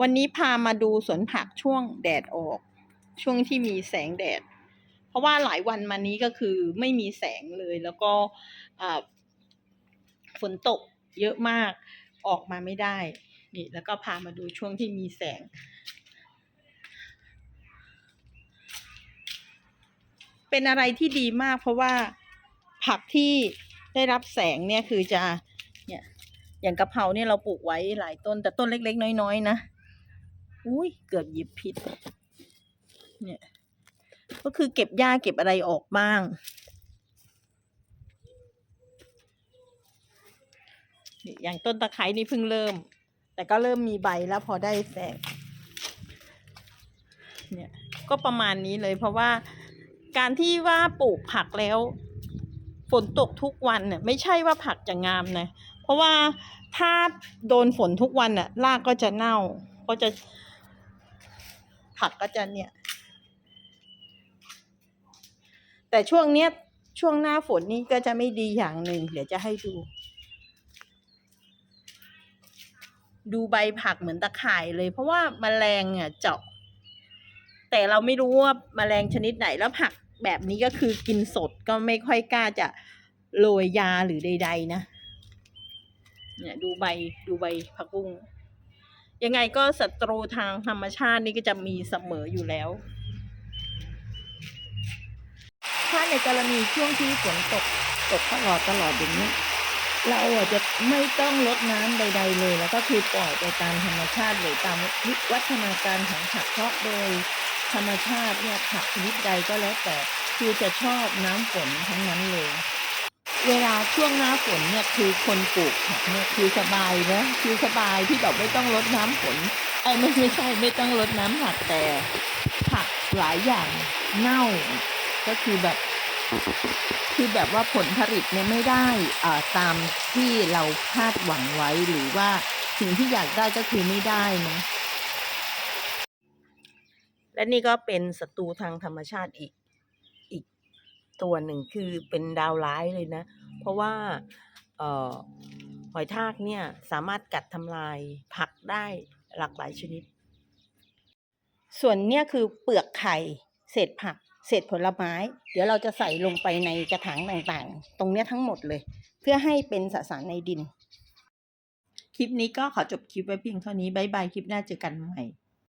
วันนี้พามาดูสวนผักช่วงแดดออก ช่วงที่มีแสงแดด เพราะว่าหลายวันมานี้ก็คือไม่มีแสงเลยแล้วก็ฝนตกเยอะมากออกมาไม่ได้นี่แล้วก็พามาดูช่วงที่มีแสง เป็นอะไรที่ดีมากเพราะว่าผักที่ได้รับแสงเนี่ยคือจะเนี่ยอย่างกะเพราเนี่ยเราปลูกไว้หลายต้นแต่ต้นเล็ก ๆ น้อย ๆ นะ อุ้ยเกือบหยิบผิด เนี่ย ก็คือเก็บหญ้าเก็บอะไรออกบ้างอย่างต้นตะไคร้นี่เพิ่งเริ่ม แต่ก็เริ่มมีใบแล้วพอได้แสงเนี่ย ก็ประมาณนี้เลยเพราะว่าการที่ว่าปลูกผักแล้ว ฝนตกทุกวันเนี่ยไม่ใช่ว่าผักจะงามนะ เพราะว่าถ้าโดนฝนทุกวันน่ะรากก็จะเน่าก็จะ ผักก็จะเนี่ย แต่ช่วงเนี้ยช่วงหน้าฝนนี่ก็จะไม่ดีอย่างหนึ่งเดี๋ยวจะให้ดู ดูใบผักเหมือนตะข่ายเลย เพราะว่าแมลงอะเจาะ แต่เราไม่รู้ว่าแมลงชนิดไหนแล้วผักแบบนี้ก็คือกินสดก็ไม่ค่อยกล้าจะโรยยาหรือใด ๆ นะ เนี่ยดูใบดูใบผักบุ้ง ยังไงก็ศัตรูทางธรรมชาตินี่ก็จะมีเสมออยู่แล้ว ถ้าในกรณีช่วงที่ฝนตกตกตลอดตลอดอย่างนี้เราอาจจะไม่ต้องลดน้ำใด ๆ เลย แล้วก็คือปล่อยไปตามธรรมชาติหรือตามวิวัฒนาการของผักเพราะโดยธรรมชาติเนี่ยผักชนิดใดก็แล้วแต่คือจะชอบน้ำฝนทั้งนั้นเลย เวลาช่วงหน้าฝนเนี่ยคือคนปลูกผักเนี่ยคือสบายนะคือสบายที่แบบไม่ต้องรดน้ำฝนไอ้ไม่ไม่ใช่ไม่ต้องรดน้ำผักแต่ผักหลายอย่างเน่า ก็คือแบบ คือแบบว่าผลผลิตเนี่ยไม่ได้อ่าตามที่เราคาดหวังไว้หรือว่าสิ่งที่อยากได้ก็คือไม่ได้นะและนี่ก็เป็นศัตรูทางธรรมชาติอีก ตัวหนึ่งคือเป็นดาวร้ายเลยนะ เพราะว่าออหอยทากเนี่ยสามารถกัดทำลายผักได้หลากหลายชนิด ส่วนเนี่ยคือเปลือกไข่ เศษผัก เศษผลไม้ เดี๋ยวเราจะใส่ลงไปในกระถางต่างๆ ตรงเนี้ยทั้งหมดเลย เพื่อให้เป็นสสารในดิน คลิปนี้ก็ขอจบคลิปไว้เพียงเท่านี้บายบายคลิปหน้าเจอกันใหม่